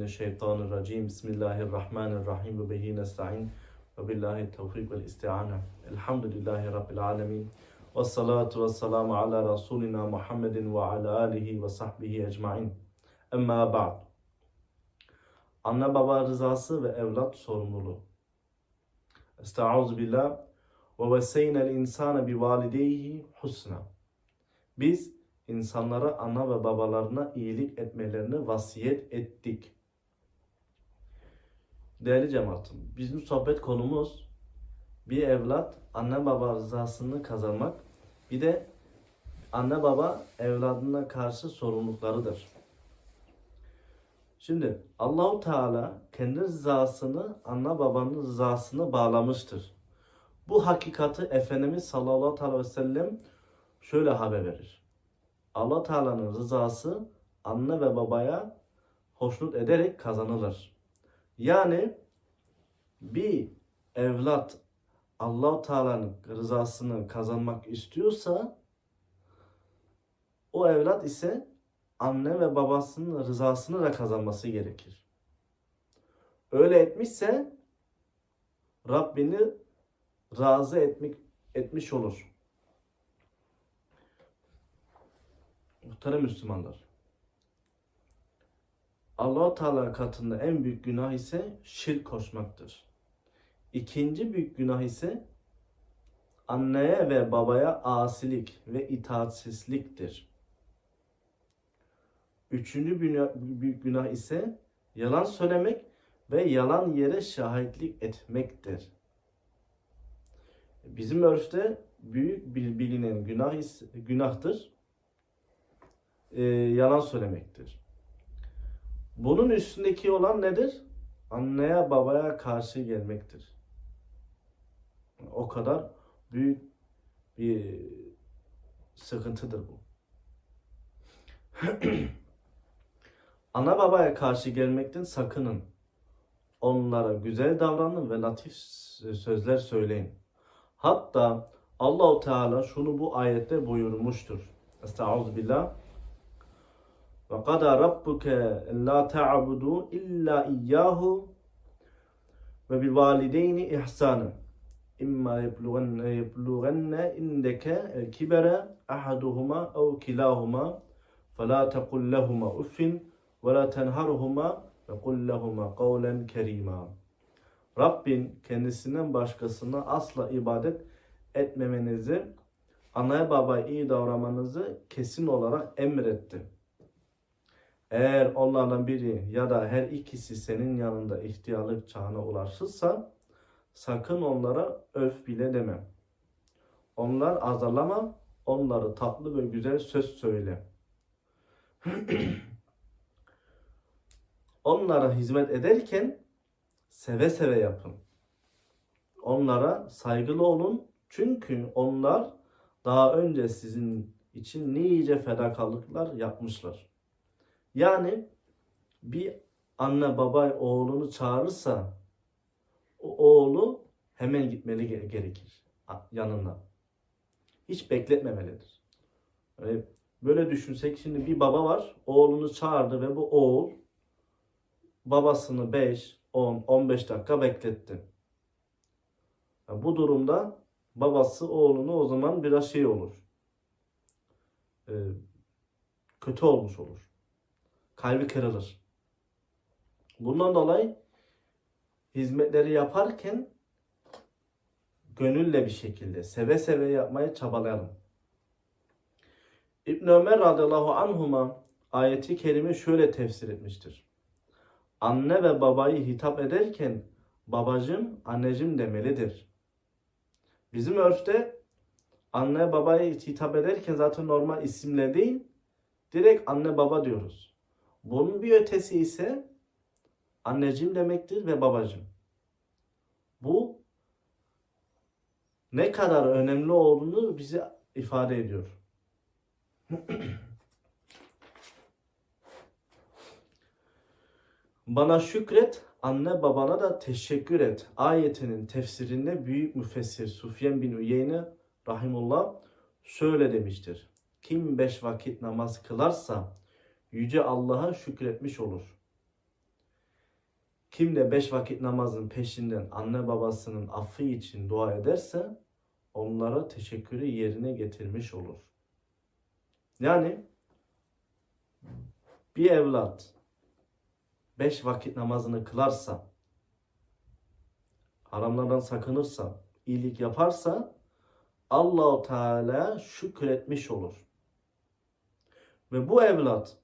mineşşeytanirracim. Bismillahirrahmanirrahim ve bihi nesta'in. Ve billahi tevfik vel isti'ane. Elhamdülillahi Rabbil alemin. Ve salatu ve selamu ala Resulina Muhammedin ve ala alihi ve sahbihi ecmain. Emma ba'd. Anne baba rızası ve evlat sorumluluğu. Estaizu billah. Ve veseynel insane bi valideyhi husna. Biz insanlara ana ve babalarına iyilik etmelerini vasiyet ettik. Değerli cemaatim, bizim sohbet konumuz bir evlat anne baba rızasını kazanmak, bir de anne baba evladına karşı sorumluluklarıdır. Şimdi Allahu Teala kendi rızasını anne babanın rızasını bağlamıştır. Bu hakikati Efendimiz sallallahu aleyhi ve sellem şöyle haber verir. Allah Teala'nın rızası anne ve babaya hoşnut ederek kazanılır. Yani bir evlat Allah Teala'nın rızasını kazanmak istiyorsa o evlat ise anne ve babasının rızasını da kazanması gerekir. Öyle etmişse Rabbini razı etmek etmiş olur. Muhterem Müslümanlar. Allah Teala katında en büyük günah ise şirk koşmaktır. İkinci büyük günah ise anneye ve babaya asilik ve itaatsizliktir. Üçüncü büyük günah ise yalan söylemek ve yalan yere şahitlik etmektir. Bizim örfte büyük bir bilinen günah günahtır e, yalan söylemektir. Bunun üstündeki olan nedir? Anneye babaya karşı gelmektir. O kadar büyük bir sıkıntıdır bu. Ana babaya karşı gelmekten sakının. Onlara güzel davranın ve latif sözler söyleyin. Hatta Allahu Teala şunu bu ayette buyurmuştur. Estağfirullah. Ve kada rabbuke la ta'budu illa iyyahu ve bil valideyni ihsana. İmma yeblugenne yeblugenne indeke el kibere ahaduhuma ev kilahuma فلا تقل لهما اف ولا تنهرهما وقل لهما قولا كريما Rabbin kendisinden başkasına asla ibadet etmemenizi, anaya babaya iyi davranmanızı kesin olarak emretti. Eğer onlardan biri ya da her ikisi senin yanında ihtiyarlık çağına ulaşırsa sakın onlara öf bile deme. Onlar azarlama, onları tatlı ve güzel söz söyle. onlara hizmet ederken seve seve yapın. Onlara saygılı olun çünkü onlar daha önce sizin için nice fedakarlıklar yapmışlar. Yani bir anne baba oğlunu çağırırsa o oğlu hemen gitmeli gerekir yanına. Hiç bekletmemelidir. Böyle düşünsek şimdi bir baba var oğlunu çağırdı ve bu oğul babasını 5, 10, 15 dakika bekletti. Bu durumda babası oğlunu o zaman biraz şey olur. Kötü olmuş olur kalbi kırılır. Bundan dolayı hizmetleri yaparken gönülle bir şekilde seve seve yapmaya çabalayalım. İbn Ömer radıyallahu anhuma ayeti kerime şöyle tefsir etmiştir. Anne ve babayı hitap ederken babacım, anneciğim demelidir. Bizim örfte anne babayı hitap ederken zaten normal isimle değil, direkt anne baba diyoruz. Bunun bir ötesi ise anneciğim demektir ve babacığım. Bu ne kadar önemli olduğunu bize ifade ediyor. Bana şükret, anne babana da teşekkür et. Ayetinin tefsirinde büyük müfessir Sufyan bin Uyeyne rahimullah şöyle demiştir. Kim beş vakit namaz kılarsa Yüce Allah'a şükretmiş olur. Kim de beş vakit namazın peşinden anne babasının affı için dua ederse onlara teşekkürü yerine getirmiş olur. Yani bir evlat beş vakit namazını kılarsa, haramlardan sakınırsa, iyilik yaparsa Allahu Teala şükretmiş olur. Ve bu evlat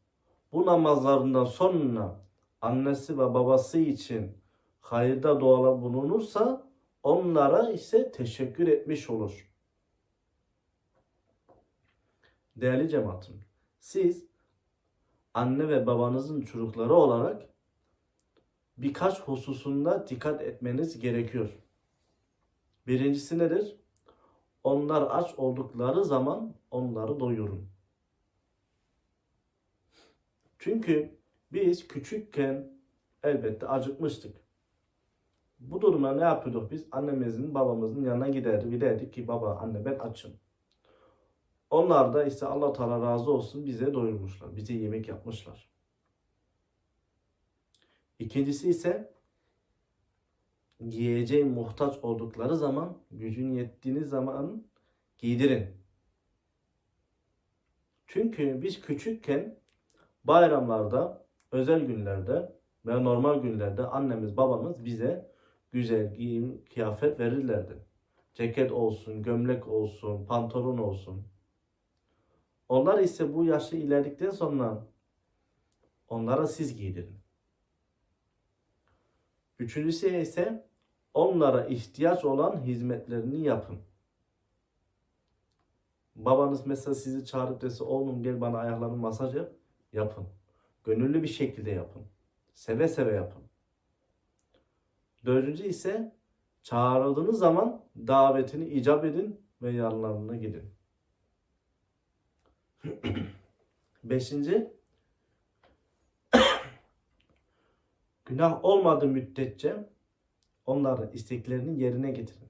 bu namazlarından sonra annesi ve babası için hayırda dualar bulunursa onlara ise teşekkür etmiş olur. Değerli cemaatim, siz anne ve babanızın çocukları olarak birkaç hususunda dikkat etmeniz gerekiyor. Birincisi nedir? Onlar aç oldukları zaman onları doyurun. Çünkü biz küçükken elbette acıkmıştık. Bu durumda ne yapıyorduk biz? Annemizin, babamızın yanına giderdik. Giderdik ki baba, anne ben açım. Onlar da işte Allah Teala razı olsun bize doyurmuşlar. Bize yemek yapmışlar. İkincisi ise giyeceğe muhtaç oldukları zaman, gücün yettiğiniz zaman giydirin. Çünkü biz küçükken bayramlarda, özel günlerde ve normal günlerde annemiz, babamız bize güzel giyim, kıyafet verirlerdi. Ceket olsun, gömlek olsun, pantolon olsun. Onlar ise bu yaşı ilerledikten sonra onlara siz giydirin. Üçüncüsü ise onlara ihtiyaç olan hizmetlerini yapın. Babanız mesela sizi çağırıp dese oğlum gel bana ayaklarını masaj yap. Yapın. Gönüllü bir şekilde yapın. Seve seve yapın. Dördüncü ise çağrıldığınız zaman davetini icap edin ve yanlarına gidin. Beşinci, günah olmadığı müddetçe onların isteklerini yerine getirin.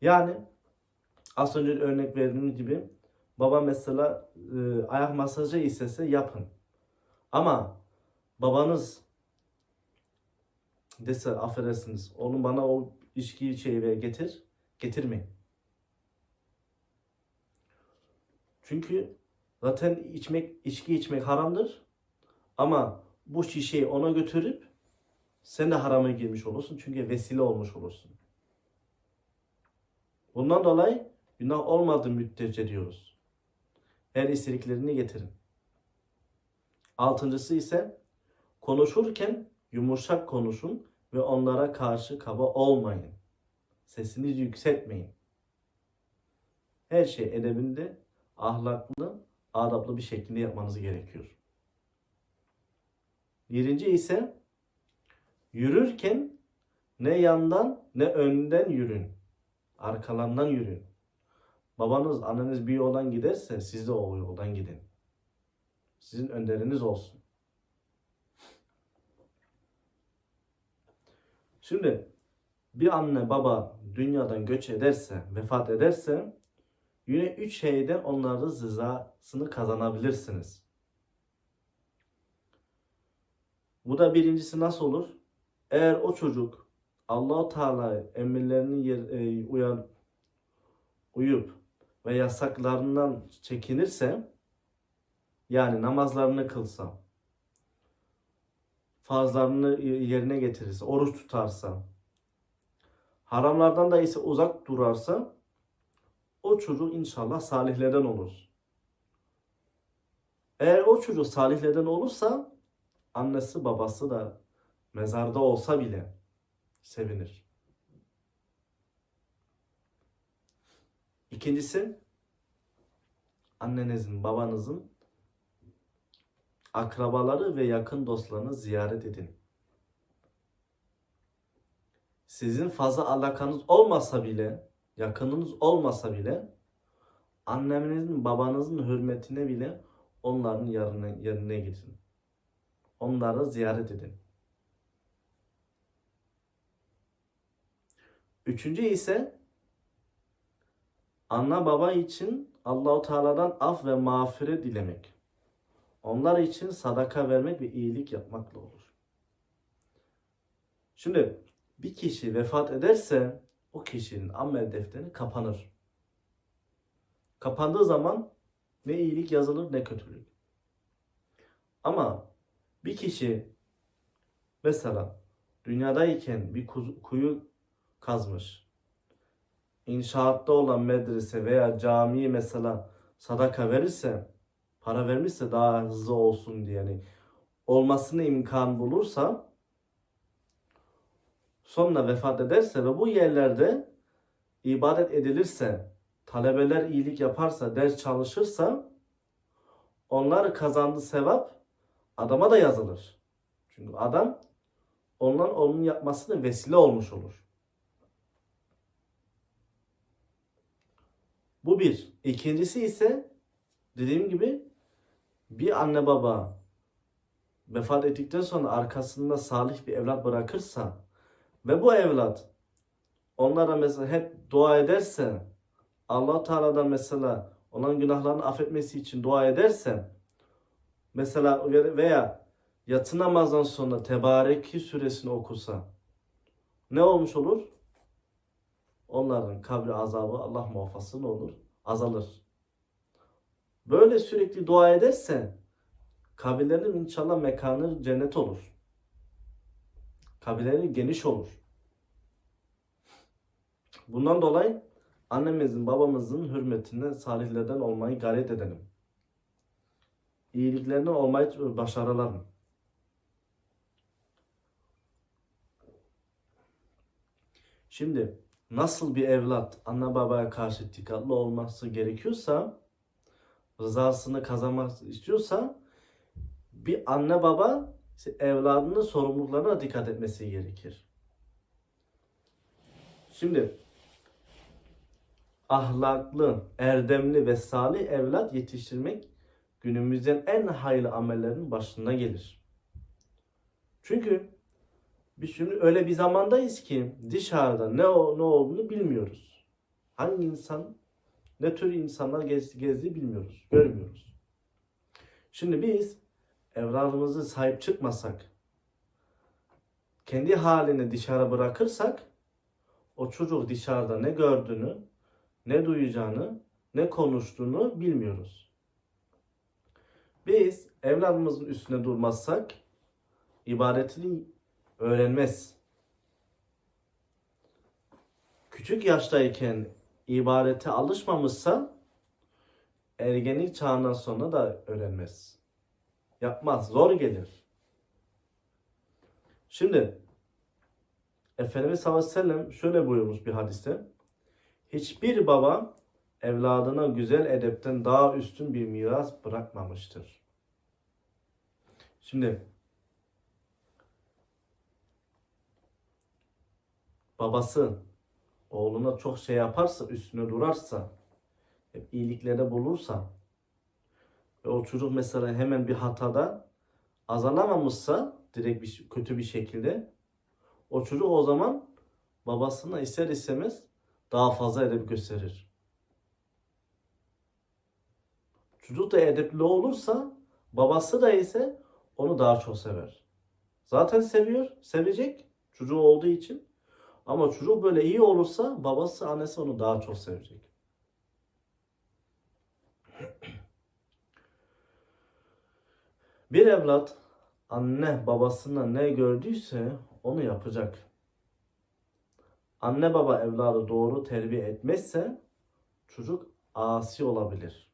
Yani az önce örnek verdiğim gibi baba mesela e, ayak masajı istese yapın. Ama babanız dese affedersiniz oğlum bana o içkiyi şey ver getir getirmeyin. Çünkü zaten içmek içki içmek haramdır. Ama bu şişeyi ona götürüp sen de harama girmiş olursun. Çünkü vesile olmuş olursun. Bundan dolayı günah olmadığı müddetçe diyoruz. Her istediklerini getirin. Altıncısı ise konuşurken yumuşak konuşun ve onlara karşı kaba olmayın. Sesinizi yükseltmeyin. Her şey edebinde ahlaklı, adaplı bir şekilde yapmanız gerekiyor. Birinci ise yürürken ne yandan ne önden yürün. Arkalarından yürün. Babanız, anneniz bir yoldan giderse siz de o yoldan gidin. Sizin önderiniz olsun. Şimdi bir anne baba dünyadan göç ederse, vefat ederse yine üç şeyden onların rızasını kazanabilirsiniz. Bu da birincisi nasıl olur? Eğer o çocuk Allah-u Teala emirlerini yer, e, uyan, uyup ve yasaklarından çekinirse yani namazlarını kılsa, farzlarını yerine getirirse, oruç tutarsa, haramlardan da ise uzak durarsa o çocuk inşallah salihlerden olur. Eğer o çocuk salihlerden olursa annesi babası da mezarda olsa bile sevinir. İkincisi annenizin, babanızın akrabaları ve yakın dostlarını ziyaret edin. Sizin fazla alakanız olmasa bile, yakınınız olmasa bile annenizin, babanızın hürmetine bile onların yerine, yerine gidin. Onları ziyaret edin. Üçüncü ise anne baba için Allahu Teala'dan af ve mağfiret dilemek. Onlar için sadaka vermek ve iyilik yapmakla olur. Şimdi bir kişi vefat ederse o kişinin amel defteri kapanır. Kapandığı zaman ne iyilik yazılır ne kötülük. Ama bir kişi mesela dünyadayken bir kuyu kazmış. İnşaatta olan medrese veya camiye mesela sadaka verirse, para vermişse daha hızlı olsun diye yani olmasını imkan bulursa sonra vefat ederse ve bu yerlerde ibadet edilirse, talebeler iyilik yaparsa, ders çalışırsa onlar kazandığı sevap adama da yazılır. Çünkü adam ondan onun yapmasına vesile olmuş olur. Bu bir. İkincisi ise dediğim gibi bir anne baba vefat ettikten sonra arkasında salih bir evlat bırakırsa ve bu evlat onlara mesela hep dua ederse Allah Teala'dan mesela onun günahlarını affetmesi için dua ederse mesela veya yatsı namazdan sonra Tebareki suresini okusa ne olmuş olur? Onların kabri azabı Allah muhafazası ne olur? Azalır. Böyle sürekli dua ederse kabirlerin inşallah mekanı cennet olur. Kabirleri geniş olur. Bundan dolayı annemizin babamızın hürmetine salihlerden olmayı gayret edelim. İyiliklerinden olmayı başarılalım. Şimdi nasıl bir evlat anne babaya karşı dikkatli olması gerekiyorsa rızasını kazanmak istiyorsa bir anne baba işte evladının sorumluluklarına dikkat etmesi gerekir. Şimdi ahlaklı, erdemli ve salih evlat yetiştirmek günümüzün en hayırlı amellerinin başında gelir. Çünkü biz şimdi öyle bir zamandayız ki dışarıda ne o, ne olduğunu bilmiyoruz. Hangi insan, ne tür insanlar gez, gezdiği bilmiyoruz, görmüyoruz. Şimdi biz evladımızı sahip çıkmasak, kendi halini dışarı bırakırsak, o çocuk dışarıda ne gördüğünü, ne duyacağını, ne konuştuğunu bilmiyoruz. Biz evladımızın üstüne durmazsak, ibadetini öğrenmez. Küçük yaştayken ibadete alışmamışsa ergenlik çağından sonra da öğrenmez. Yapmaz, zor gelir. Şimdi Efendimiz sallallahu aleyhi ve sellem şöyle buyurmuş bir hadiste. Hiçbir baba evladına güzel edepten daha üstün bir miras bırakmamıştır. Şimdi babası oğluna çok şey yaparsa, üstüne durarsa, hep iyiliklerde bulursa ve o çocuk mesela hemen bir hatada azalamamışsa direkt bir, kötü bir şekilde o çocuk o zaman babasına ister istemez daha fazla edep gösterir. Çocuk da edepli olursa babası da ise onu daha çok sever. Zaten seviyor, sevecek çocuğu olduğu için. Ama çocuk böyle iyi olursa babası, annesi onu daha çok sevecek. Bir evlat anne babasında ne gördüyse onu yapacak. Anne baba evladı doğru terbiye etmezse çocuk asi olabilir.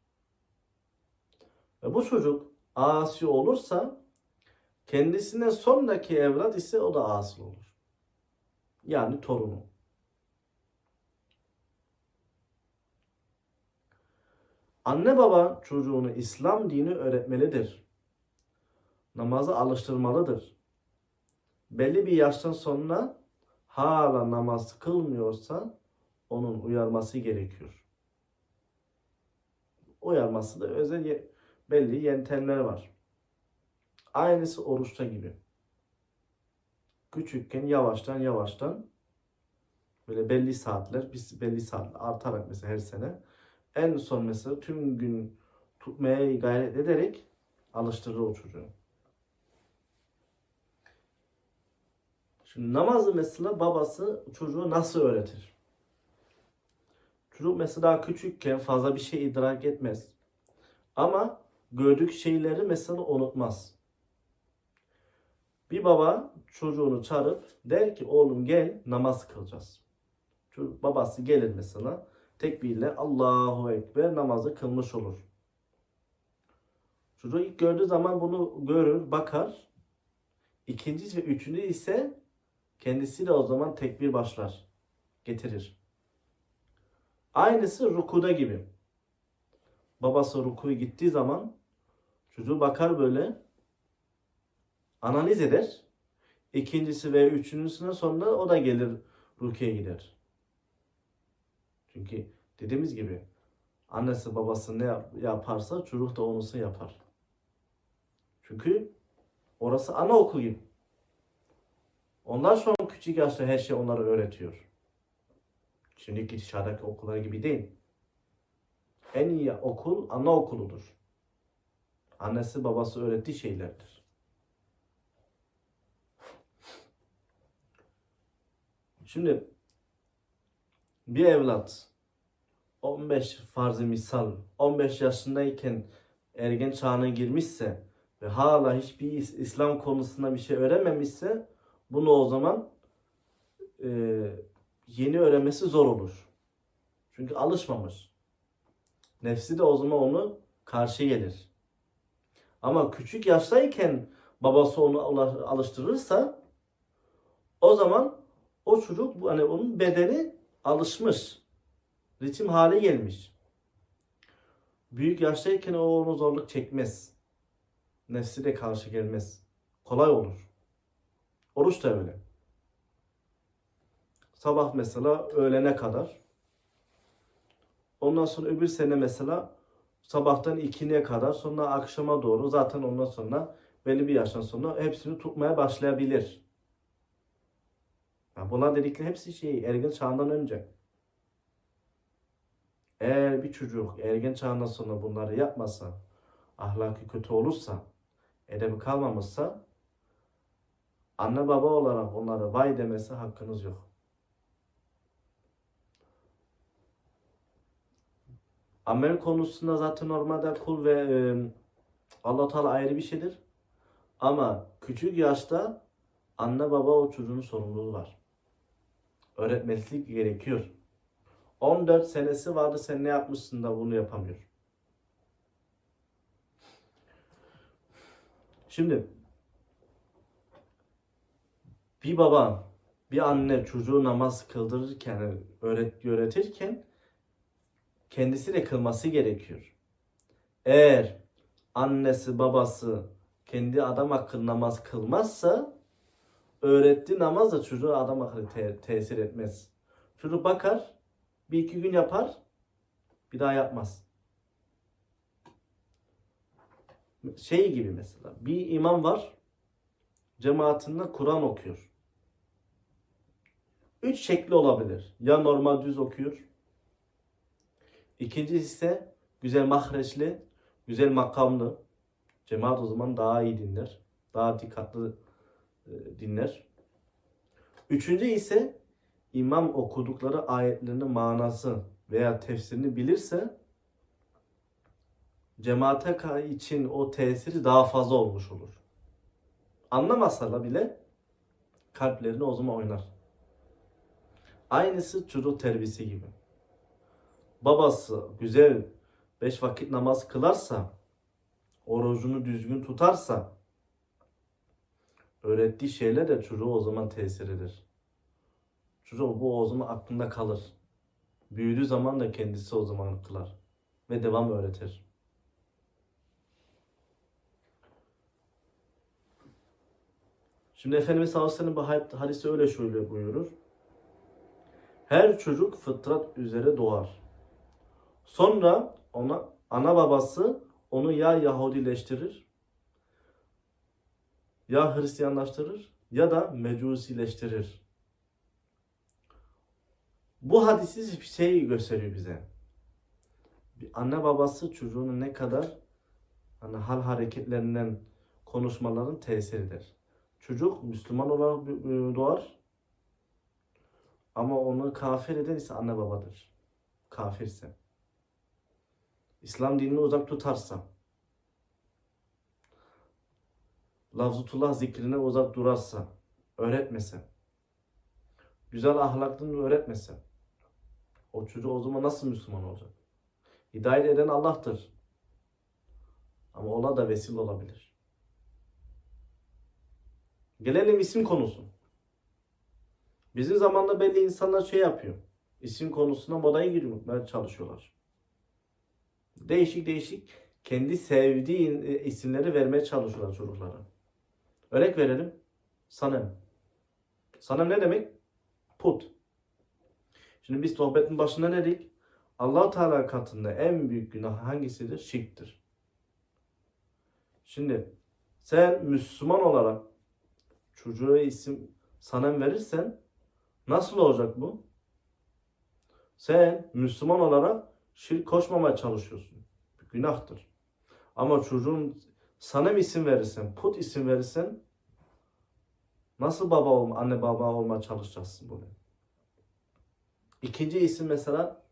Ve bu çocuk asi olursa kendisine sonraki evlat ise o da asi olur. Yani torunu. Anne baba çocuğunu İslam dini öğretmelidir. Namaza alıştırmalıdır. Belli bir yaştan sonra hala namaz kılmıyorsa onun uyarması gerekiyor. Uyarması da özel belli yöntemler var. Aynısı oruçta gibi. Küçükken yavaştan yavaştan böyle belli saatler, biz belli saatler artarak mesela her sene en son mesela tüm gün tutmaya gayret ederek alıştırır o çocuğu. Şimdi namazı mesela babası çocuğu nasıl öğretir? Çocuk mesela küçükken fazla bir şey idrak etmez. Ama gördük şeyleri mesela unutmaz. Bir baba çocuğunu çağırıp der ki oğlum gel namaz kılacağız. Çocuk, babası gelir mesela tekbirle Allahu Ekber namazı kılmış olur. Çocuk ilk gördüğü zaman bunu görür, bakar. İkinci ve üçüncü ise kendisi de o zaman tekbir başlar, getirir. Aynısı rukuda gibi. Babası rukuya gittiği zaman çocuğu bakar böyle analiz eder. İkincisi ve üçüncüsüne sonra o da gelir rukiye gider. Çünkü dediğimiz gibi annesi babası ne yap- yaparsa çocuk da onusunu yapar. Çünkü orası anaokul gibi. Onlar şu küçük yaşta her şey onlara öğretiyor. Şimdiki dışarıdaki okullar gibi değil. En iyi okul anaokuludur. Annesi babası öğrettiği şeylerdir. Şimdi bir evlat 15 farzı misal 15 yaşındayken ergen çağına girmişse ve hala hiçbir is- İslam konusunda bir şey öğrenmemişse bunu o zaman e, yeni öğrenmesi zor olur. Çünkü alışmamış. Nefsi de o zaman onu karşı gelir. Ama küçük yaştayken babası onu alıştırırsa o zaman o çocuk hani onun bedeni alışmış. Ritim hale gelmiş. Büyük yaştayken o onu zorluk çekmez. Nefsi de karşı gelmez. Kolay olur. Oruç da öyle. Sabah mesela öğlene kadar. Ondan sonra öbür sene mesela sabahtan ikiniye kadar sonra akşama doğru zaten ondan sonra belli bir yaştan sonra hepsini tutmaya başlayabilir. Ya bunlar dedikleri hepsi şey ergen çağından önce. Eğer bir çocuk ergen çağından sonra bunları yapmasa, ahlakı kötü olursa, edebi kalmamışsa, anne baba olarak onlara vay demesi hakkınız yok. Amel konusunda zaten normalde kul ve e, Allah Teala ayrı bir şeydir. Ama küçük yaşta anne baba o çocuğun sorumluluğu var. Öğretmesi gerekiyor. 14 senesi vardı sen ne yapmışsın da bunu yapamıyor. Şimdi bir baba, bir anne çocuğu namaz kıldırırken, öğret, öğretirken kendisi de kılması gerekiyor. Eğer annesi babası kendi adam akıllı namaz kılmazsa öğrettiği namaz da çocuğu adam akıllı te- tesir etmez. Çocuk bakar, bir iki gün yapar, bir daha yapmaz. Şey gibi mesela, bir imam var, cemaatinde Kur'an okuyor. Üç şekli olabilir. Ya normal düz okuyor, İkincisi ise güzel mahreçli, güzel makamlı. Cemaat o zaman daha iyi dinler. Daha dikkatli dinler. Üçüncü ise imam okudukları ayetlerinin manası veya tefsirini bilirse cemaate için o tesiri daha fazla olmuş olur. Anlamasa da bile kalplerini o zaman oynar. Aynısı çocuk terbiyesi gibi babası güzel beş vakit namaz kılarsa, orucunu düzgün tutarsa, öğrettiği şeyler de çocuğu o zaman tesir eder. Çocuk bu o zaman aklında kalır. Büyüdüğü zaman da kendisi o zaman kılar ve devam öğretir. Şimdi Efendimiz sallallahu aleyhi ve sellem hadisi öyle şöyle buyurur. Her çocuk fıtrat üzere doğar. Sonra ona ana babası onu ya Yahudileştirir ya Hristiyanlaştırır ya da Mecusileştirir. Bu hadisi şey gösteriyor bize. Bir anne babası çocuğunun ne kadar hani hal hareketlerinden konuşmaların tesir eder. Çocuk Müslüman olarak e, doğar. Ama onu kafir eden ise anne babadır. Kafirse. İslam dinini uzak tutarsa. Lafzutullah zikrine uzak durarsa. Öğretmese. Güzel ahlakını öğretmese. O çocuk o zaman nasıl Müslüman olacak? Hidayet eden Allah'tır. Ama ola da vesile olabilir. Gelelim isim konusu. Bizim zamanda belli insanlar şey yapıyor. İsim konusuna modaya girmeye çalışıyorlar. Değişik değişik kendi sevdiği e, isimleri vermeye çalışıyorlar çocuklara. Örnek verelim. Sanem. Sanem ne demek? Put. Şimdi biz sohbetin başında ne dedik? allah Teala katında en büyük günah hangisidir? Şirktir. Şimdi sen Müslüman olarak çocuğa isim sanem verirsen nasıl olacak bu? Sen Müslüman olarak şirk koşmamaya çalışıyorsun. Günahtır. Ama çocuğun sanem isim verirsen, put isim verirsen nasıl baba olma, anne baba olmaya çalışacaksın bunu? İkinci isim mesela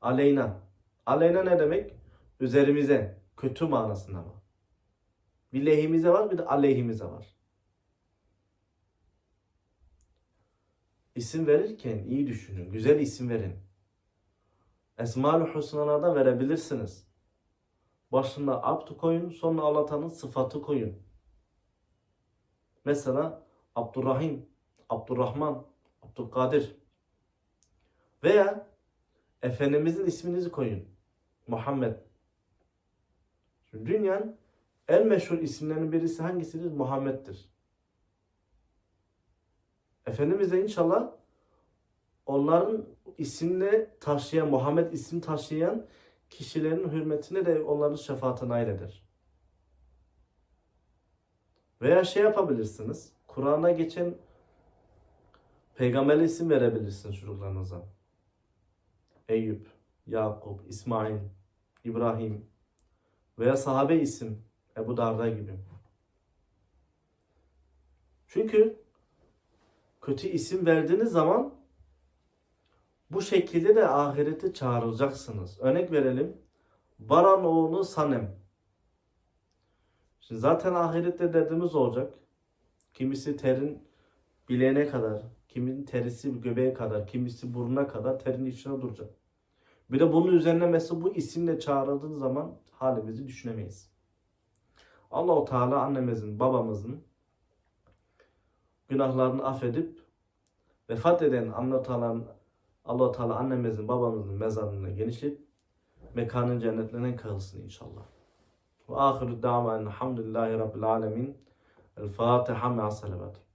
aleyna. Aleyna ne demek? Üzerimize, kötü manasında var. Bir lehimize var bir de aleyhimize var. İsim verirken iyi düşünün. Güzel isim verin. Esma-ül Hüsna'da verebilirsiniz. Başına abd koyun, sonra Allah'ın sıfatı koyun. Mesela Abdurrahim, Abdurrahman, Abdülkadir. Veya Efendimizin isminizi koyun. Muhammed. Şimdi dünyanın en meşhur isimlerinin birisi hangisidir? Muhammed'dir. Efendimiz de inşallah onların isimini taşıyan, Muhammed ismi taşıyan kişilerin hürmetine de onların şefaatine nail. Veya şey yapabilirsiniz. Kur'an'a geçen peygamber isim verebilirsiniz çocuklarınıza. Eyüp, Yakup, İsmail, İbrahim veya sahabe isim Ebu Darda gibi. Çünkü kötü isim verdiğiniz zaman bu şekilde de ahirete çağrılacaksınız. Örnek verelim. Baran oğlu Sanem. Şimdi zaten ahirette dediğimiz olacak. Kimisi terin bileğine kadar, kimin terisi göbeğe kadar, kimisi burnuna kadar terin içine duracak. Bir de bunun üzerine mesela bu isimle çağrıldığın zaman halimizi düşünemeyiz. Allahu Teala annemizin, babamızın günahlarını affedip vefat eden Allah Allah Teala annemizin, babamızın mezarını genişlet mekanın cennetlerinden kılsın inşallah. Ve ahiru da'van elhamdülillahi rabbil alemin. El Fatiha ma'a salavat.